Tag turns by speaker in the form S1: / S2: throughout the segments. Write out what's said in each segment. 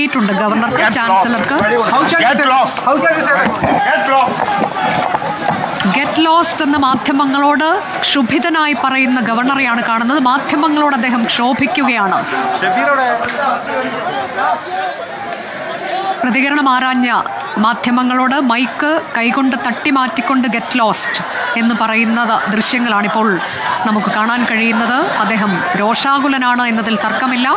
S1: ഒരുക്കിയിട്ടുണ്ട് ഗവർണർക്ക് ചാൻസലർക്ക്. Get lost എന്ന് മാധ്യമങ്ങളോട് ക്ഷുഭിതനായി പറയുന്ന ഗവർണറെയാണ് കാണുന്നത്. മാധ്യമങ്ങളോട് അദ്ദേഹം ക്ഷോഭിക്കുകയാണ്. പ്രതികരണം ആരാഞ്ഞ മാധ്യമങ്ങളോട് മൈക്ക് കൈകൊണ്ട് തട്ടി മാറ്റിക്കൊണ്ട് ഗെറ്റ് ലോസ്റ്റ് എന്ന് പറയുന്ന ദൃശ്യങ്ങളാണിപ്പോൾ നമുക്ക് കാണാൻ കഴിയുന്നത്. അദ്ദേഹം രോഷാകുലനാണ് എന്നതിൽ തർക്കമില്ല.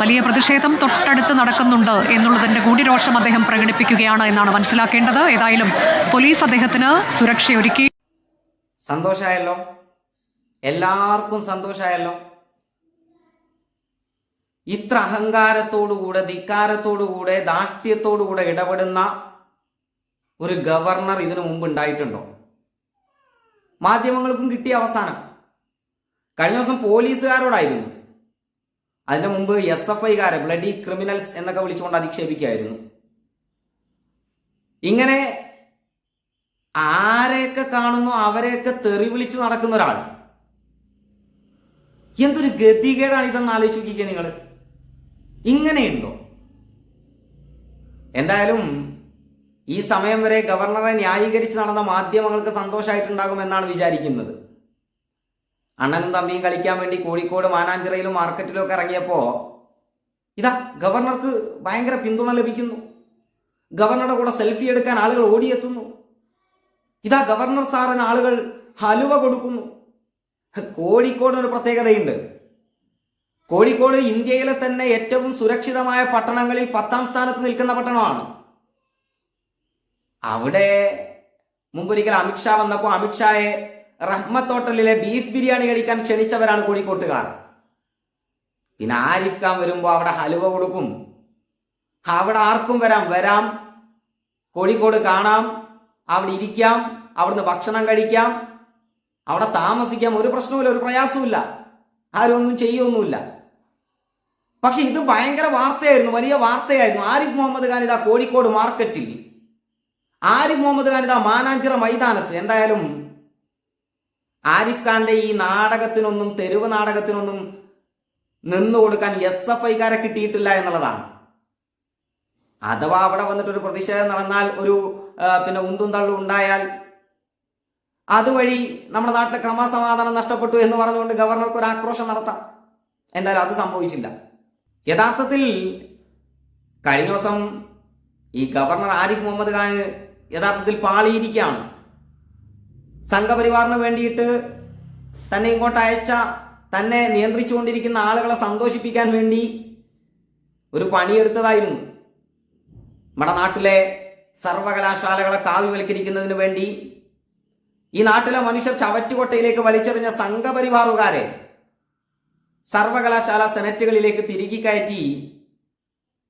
S1: വലിയ പ്രതിഷേധം തൊട്ടടുത്ത് നടക്കുന്നുണ്ട് എന്നുള്ളതിന്റെ കൂടി രോഷം അദ്ദേഹം പ്രകടിപ്പിക്കുകയാണ് എന്നാണ് മനസ്സിലാക്കേണ്ടത്. ഏതായാലും പോലീസ് അദ്ദേഹത്തിന് സുരക്ഷയൊരുക്കി.
S2: സന്തോഷമായല്ലോ എല്ലാവർക്കും സന്തോഷമായല്ലോ ഇത്ര അഹങ്കാരത്തോടുകൂടെ ധിക്കാരത്തോടുകൂടെ ധാഷ്ട്യത്തോടുകൂടെ ഇടപെടുന്ന ഒരു ഗവർണർ ഇതിനു മുമ്പ് ഉണ്ടായിട്ടുണ്ടോ? മാധ്യമങ്ങൾക്കും കിട്ടിയ അവസാനം. കഴിഞ്ഞ ദിവസം പോലീസുകാരോടായിരുന്നു. അതിനു മുമ്പ് എസ് എഫ് ഐക്കാരെ ബ്ലഡി ക്രിമിനൽസ് എന്നൊക്കെ വിളിച്ചുകൊണ്ട് അധിക്ഷേപിക്കായിരുന്നു ഇങ്ങനെ ആരെയൊക്കെ കാണുന്നു അവരെയൊക്കെ തെറി വിളിച്ച് നടക്കുന്ന ഒരാൾ. എന്തൊരു ഗതികേടാണ് ഇതെന്ന് ആലോചിച്ച് നോക്കിക്കുക നിങ്ങൾ ഇങ്ങനെയുണ്ടോ? എന്തായാലും ഈ സമയം വരെ ഗവർണറെ ന്യായീകരിച്ച് നടന്ന മാധ്യമങ്ങൾക്ക് സന്തോഷമായിട്ടുണ്ടാകുമെന്നാണ് വിചാരിക്കുന്നത്. അണ്ണനും തമ്പിയും കളിക്കാൻ വേണ്ടി കോഴിക്കോട് മാനാഞ്ചിറയിലും മാർക്കറ്റിലും ഒക്കെ ഇറങ്ങിയപ്പോ ഇതാ ഗവർണർക്ക് ഭയങ്കര പിന്തുണ ലഭിക്കുന്നു. ഗവർണറുടെ കൂടെ സെൽഫി എടുക്കാൻ ആളുകൾ ഓടിയെത്തുന്നു. ഇതാ ഗവർണർ സാറിന് ആളുകൾ ഹലുവ കൊടുക്കുന്നു. കോഴിക്കോട് ഒരു പ്രത്യേകതയുണ്ട്. കോഴിക്കോട് ഇന്ത്യയിലെ തന്നെ ഏറ്റവും സുരക്ഷിതമായ പട്ടണങ്ങളിൽ പത്താം സ്ഥാനത്ത് നിൽക്കുന്ന പട്ടണമാണ്. അവിടെ മുമ്പൊരിക്കൽ അമിത്ഷാ വന്നപ്പോൾ അമിത്ഷായെ റഹ്മത്ത് ഹോട്ടലിലെ ബീഫ് ബിരിയാണി കഴിക്കാൻ ക്ഷണിച്ചവരാണ് കോഴിക്കോട്ടുകാർ. പിന്നെ ആരിഫ് ഖാൻ വരുമ്പോൾ അവിടെ ഹലുവ കൊടുക്കും. അവിടെ ആർക്കും വരാം. വരാം. കോഴിക്കോട് കാണാം. അവിടെ ഇരിക്കാം. അവിടുന്ന് ഭക്ഷണം കഴിക്കാം. അവിടെ താമസിക്കാം. ഒരു പ്രശ്നവുമില്ല ഒരു പ്രയാസവുമില്ല. ആരും ഒന്നും ചെയ്യൊന്നുമില്ല പക്ഷെ ഇത് ഭയങ്കര വാർത്തയായിരുന്നു വലിയ വാർത്തയായിരുന്നു. ആരിഫ് മുഹമ്മദ് ഖാൻ ഇതാ കോഴിക്കോട് മാർക്കറ്റിൽ ആരിഫ് മുഹമ്മദ് ഖാൻ ഇതാ മാനാഞ്ചിറ മൈതാനത്ത്. എന്തായാലും ആരിഫ് ഖാന്റെ ഈ നാടകത്തിനൊന്നും തെരുവ് നാടകത്തിനൊന്നും നിന്നു കൊടുക്കാൻ എസ് എഫ് ഐക്കാരെ കിട്ടിയിട്ടില്ല എന്നുള്ളതാണ്. അഥവാ അവിടെ വന്നിട്ട് ഒരു പ്രതിഷേധം നടന്നാൽ ഒരു പിന്നെ ഉന്തും തള്ളും ഉണ്ടായാൽ അതുവഴി നമ്മുടെ നാട്ടിലെ ക്രമസമാധാനം നഷ്ടപ്പെട്ടു എന്ന് പറഞ്ഞുകൊണ്ട് ഗവർണർക്ക് ഒരു ആക്രോശം നടത്താം. എന്തായാലും അത് സംഭവിച്ചില്ല. യഥാർത്ഥത്തിൽ കഴിഞ്ഞ ദിവസം ഈ ഗവർണർ ആരിഫ് മുഹമ്മദ് ഖാൻ യഥാർത്ഥത്തിൽ പാളിയിരിക്കുകയാണ്. സംഘപരിവാറിന് വേണ്ടിയിട്ട് തന്നെ ഇങ്ങോട്ട് അയച്ച തന്നെ നിയന്ത്രിച്ചുകൊണ്ടിരിക്കുന്ന ആളുകളെ സന്തോഷിപ്പിക്കാൻ വേണ്ടി ഒരു പണിയെടുത്തതായിരുന്നു. നമ്മുടെ നാട്ടിലെ സർവകലാശാലകളെ കാവ്യവൽക്കരിക്കുന്നതിന് വേണ്ടി ഈ നാട്ടിലെ മനുഷ്യർ ചവറ്റുകൊട്ടയിലേക്ക് വലിച്ചെറിഞ്ഞ സംഘപരിവാറുകാരെ സർവകലാശാല സെനറ്റുകളിലേക്ക് തിരികെ കയറ്റി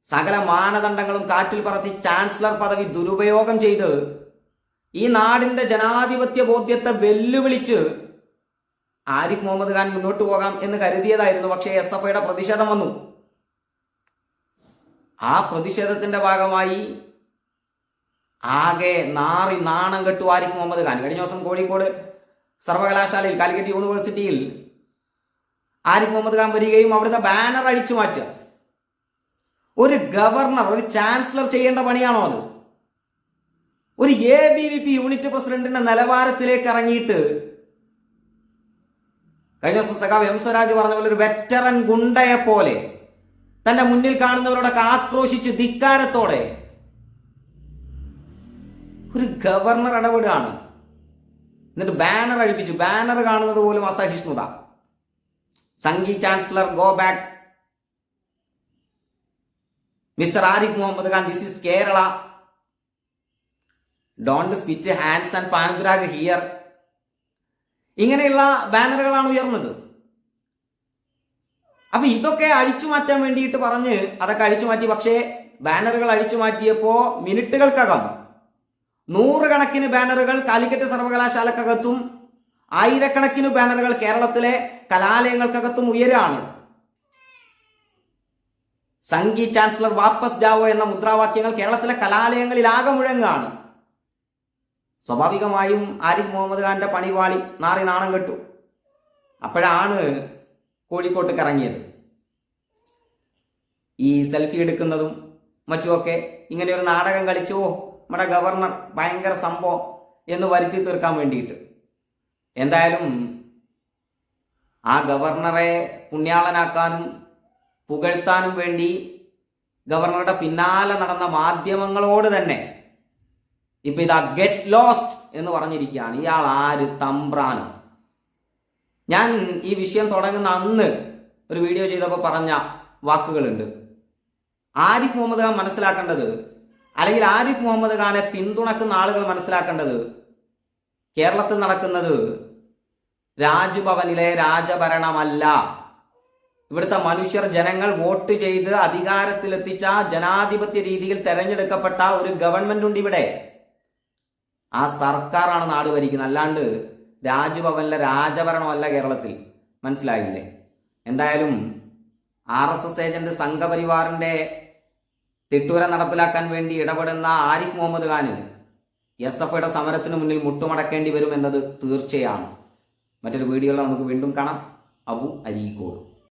S2: സകല മാനദണ്ഡങ്ങളും കാറ്റിൽ പറത്തി ചാൻസലർ പദവി ദുരുപയോഗം ചെയ്ത് ഈ നാടിന്റെ ജനാധിപത്യ ബോധ്യത്തെ വെല്ലുവിളിച്ച് ആരിഫ് മുഹമ്മദ് ഖാൻ മുന്നോട്ട് പോകാം എന്ന് കരുതിയതായിരുന്നു. പക്ഷേ എസ് എഫ് ഐയുടെ പ്രതിഷേധം വന്നു. ആ പ്രതിഷേധത്തിന്റെ ഭാഗമായി ആകെ നാറി നാണം കെട്ടു ആരിഫ് മുഹമ്മദ് ഖാൻ. കഴിഞ്ഞ ദിവസം കോഴിക്കോട് സർവകലാശാലയിൽ കാലിക്കറ്റ് യൂണിവേഴ്സിറ്റിയിൽ ആരിഫ് മുഹമ്മദ് ഖാൻ വരികയും അവിടുത്തെ ബാനർ അടിച്ചു മാറ്റുക. ഒരു ഗവർണർ ഒരു ചാൻസലർ ചെയ്യേണ്ട പണിയാണോ അത്? ഒരു A B V P unit പ്രസിഡന്റിന്റെ നിലവാരത്തിലേക്ക് ഇറങ്ങിയിട്ട് കഴിഞ്ഞ ദിവസം സഖാവ് എം സ്വരാജ് പറഞ്ഞ പോലെ ഒരു വെറ്ററൻ ഗുണ്ടയെ പോലെ തന്റെ മുന്നിൽ കാണുന്നവരോടൊക്കെ ആക്രോശിച്ച് ധിക്കാരത്തോടെ ഒരു ഗവർണർ ഇടപെടുകയാണ്. എന്നിട്ട് ബാനർ അഴിപ്പിച്ചു. ബാനർ കാണുന്നത് പോലും അസഹിഷ്ണുത. Sanghi chancellor go back mister Arif Muhammad Khan this is Kerala don't spit hands and പാൻഗ്രാഗ് here ഇങ്ങനെയുള്ള ബാനറുകളാണ് ഉയർന്നത്. അപ്പൊ ഇതൊക്കെ അഴിച്ചു മാറ്റാൻ വേണ്ടിയിട്ട് പറഞ്ഞ് അതൊക്കെ അഴിച്ചു മാറ്റി പക്ഷേ ബാനറുകൾ അഴിച്ചു മാറ്റിയപ്പോ മിനിറ്റുകൾക്കകം നൂറുകണക്കിന് ബാനറുകൾ കാലിക്കറ്റ് സർവകലാശാലക്കകത്തും ആയിരക്കണക്കിന് ബാനറുകൾ കേരളത്തിലെ കലാലയങ്ങൾക്കകത്തും ഉയരാണ്. സംഘി ചാൻസലർ വാപ്പസ് ജാവോ എന്ന മുദ്രാവാക്യങ്ങൾ കേരളത്തിലെ കലാലയങ്ങളിൽ ആകെ മുഴങ്ങാണ്. സ്വാഭാവികമായും ആരിഫ് മുഹമ്മദ് ഖാന്റെ പണിവാളി നാറി നാണം കെട്ടു. അപ്പോഴാണ് കോഴിക്കോട്ടേക്ക് ഇറങ്ങിയത്. ഈ സെൽഫി എടുക്കുന്നതും മറ്റുമൊക്കെ ഇങ്ങനെ ഒരു നാടകം കളിച്ചു നമ്മുടെ ഗവർണർ ഭയങ്കര സംഭവം എന്ന് വരുത്തി തീർക്കാൻ വേണ്ടിയിട്ട്. എന്തായാലും ആ ഗവർണറെ പുണ്യാളനാക്കാനും പുകഴ്ത്താനും വേണ്ടി ഗവർണറുടെ പിന്നാലെ നടന്ന മാധ്യമങ്ങളോട് തന്നെ ഇപ്പൊ ഇതാ ഗെറ്റ് ലോസ്റ്റ് എന്ന് പറഞ്ഞിരിക്കുകയാണ്. ഇയാൾ ആര്? തമ്പ്രാനും. ഞാൻ ഈ വിഷയം തുടങ്ങുന്ന അന്ന് ഒരു വീഡിയോ ചെയ്തപ്പോൾ പറഞ്ഞ വാക്കുകളുണ്ട്. ആരിഫ് മുഹമ്മദ് ഖാൻ മനസ്സിലാക്കേണ്ടത് അല്ലെങ്കിൽ ആരിഫ് മുഹമ്മദ് ഖാനെ പിന്തുണക്കുന്ന ആളുകൾ മനസ്സിലാക്കേണ്ടത് കേരളത്തിൽ നടക്കുന്നത് രാജ്ഭവനിലെ രാജഭരണമല്ല. ഇവിടുത്തെ മനുഷ്യർ ജനങ്ങൾ വോട്ട് ചെയ്ത് അധികാരത്തിലെത്തിച്ച ജനാധിപത്യ രീതിയിൽ തെരഞ്ഞെടുക്കപ്പെട്ട ഒരു ഗവൺമെന്റ് ഉണ്ട് ഇവിടെ. ആ സർക്കാരാണ് നാട് ഭരിക്കുന്നത്. അല്ലാണ്ട് രാജ്ഭവനിലെ രാജഭരണമല്ല കേരളത്തിൽ. മനസ്സിലായില്ലേ? എന്തായാലും ആർ എസ് എസ് ഏജന്റ് സംഘപരിവാറിന്റെ തിട്ടൂര നടപ്പിലാക്കാൻ വേണ്ടി ഇടപെടുന്ന ആരിഫ് മുഹമ്മദ് ഖാന് എസ് എഫ് ഐയുടെ സമരത്തിന് മുന്നിൽ മുട്ടുമടക്കേണ്ടി വരും എന്നത് തീർച്ചയാണ്. മറ്റൊരു വീഡിയോയിൽ നമുക്ക് വീണ്ടും കാണാം. അബു അരീക്കോട്.